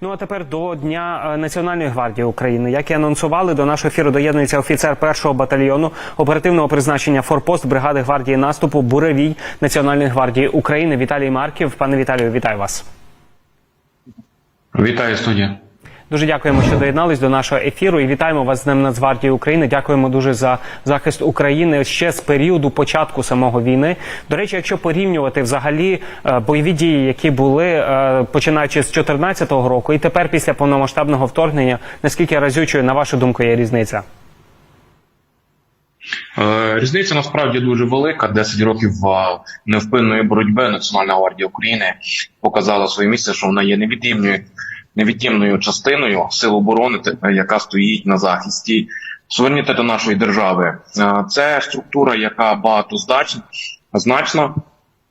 Ну а тепер до Дня е, Національної гвардії України. Як і анонсували, до нашого ефіру доєднується офіцер першого батальйону оперативного призначення Форпост бригади гвардії наступу Буревій Національної гвардії України Віталій Марків. Пане Віталію, вітаю вас. Вітаю студія. Дуже дякуємо, що доєднались до нашого ефіру і вітаємо вас з Днем Нацгвардії України. Дякуємо дуже за захист України ще з періоду початку самого війни. До речі, якщо порівнювати взагалі е, бойові дії, які були е, починаючи з 2014 року, і тепер після повномасштабного вторгнення, наскільки разючою, на вашу думку, є різниця? Е, Різниця насправді дуже велика. 10 років невпинної боротьби Національна гвардія України показала своє місце, що вона є невід'ємною невід'ємною частиною сил оборони, яка стоїть на захисті суверенітету нашої держави. Е, Це структура, яка багатозначна, значна,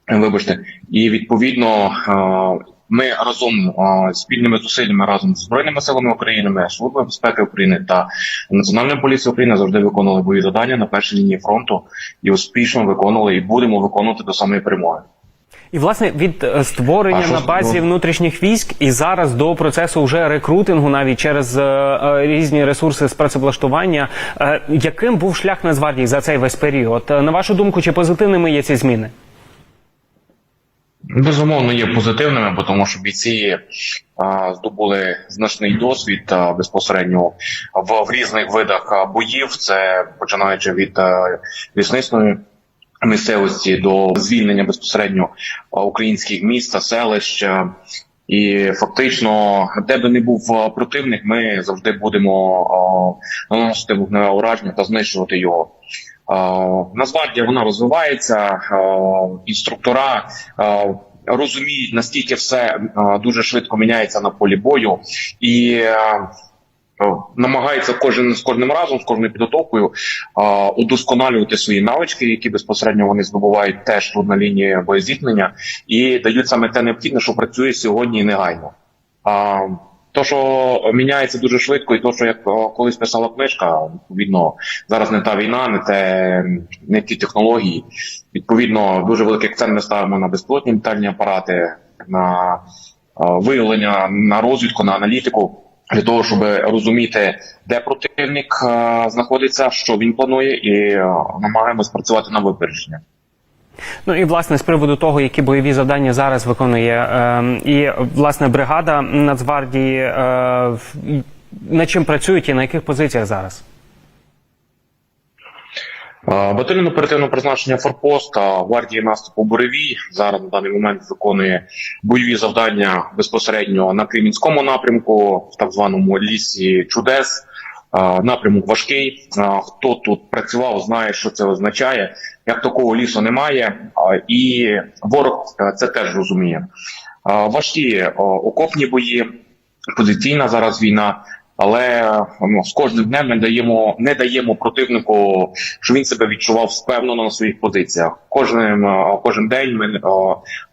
вибачте, і відповідно. е, Ми разом е, спільними зусиллями разом з збройними силами України, службою безпеки України та Національною поліцією України завжди виконували бойові завдання на першій лінії фронту і успішно виконували і будемо виконувати до самої перемоги. І власне від е, створення А на базі ну- внутрішніх військ і зараз до процесу вже рекрутингу, навіть через е, е, різні ресурси з працевлаштування. Яким був шлях Нацгвардії за цей весь період? На вашу думку, чи позитивними є ці зміни? Безумовно, є позитивними, бо тому що бійці а, здобули значний досвід а, безпосередньо в, в різних видах боїв. Це починаючи від а, лісництвої місцевості до звільнення безпосередньо українських міст та селищ. І фактично, де би не був противник, ми завжди будемо наносити вогневе ураження та знищувати його. Нацгвардія вона розвивається, інструктора розуміють наскільки все дуже швидко міняється на полі бою і. А, а, кожен з кожним разом, з кожною підготовкою а, удосконалювати свої навички, які безпосередньо вони здобувають теж тут на лінії боєзіткнення, і дають саме те необхідне, що працює сьогодні і негайно. А, то, що міняється дуже швидко, і то, що як колись писала книжка, відповідно, зараз не та війна, не те, не ті технології. Відповідно, дуже великий акцент ми ставимо на безпілотні літальні апарати, на виявлення, на розвідку, на аналітику. Для того щоб розуміти, де противник е, знаходиться, що він планує, і е, намагаємось працювати на випередження. Ну і власне з приводу того, які бойові завдання зараз виконує е, і власне бригада Нацгвардії, е, над чим працюють і на яких позиціях зараз? Батальйон оперативного призначення Форпост а, гвардії наступу Буревій зараз на даний момент виконує бойові завдання безпосередньо на Кремінському напрямку, в так званому лісі чудес. Напрямок важкий. Хто тут працював, знає, що це означає. Як такого лісу немає, і ворог це теж розуміє. Важкі окопні бої, позиційна зараз війна. Але ну, з кожним днем ми даємо, не даємо противнику, щоб він себе відчував впевнено на своїх позиціях. Кожним е, кожен день ми е,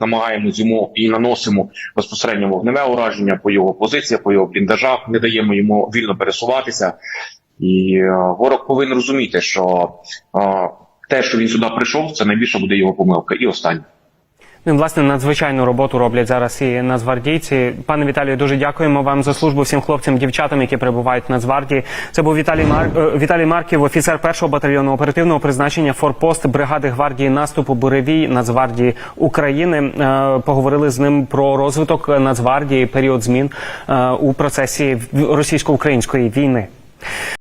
намагаємось йому і наносимо безпосередньо вогневе ураження по його позиціях, по його бліндажах. Не даємо йому вільно пересуватися. І е, ворог повинен розуміти, що те, що він сюди прийшов, це найбільше буде його помилка. І останнє. Ну, власне, надзвичайну роботу роблять зараз і нацгвардійці. Пане Віталію, дуже дякуємо вам за службу всім хлопцям, дівчатам, які перебувають в Нацгвардії. Це був Віталій Мар... е, Віталій Марків, офіцер першого батальйону оперативного призначення Форпост бригади гвардії наступу Буревій Нацгвардії України. Е, Поговорили з ним про розвиток Нацгвардії, період змін е, у процесі російсько-української війни.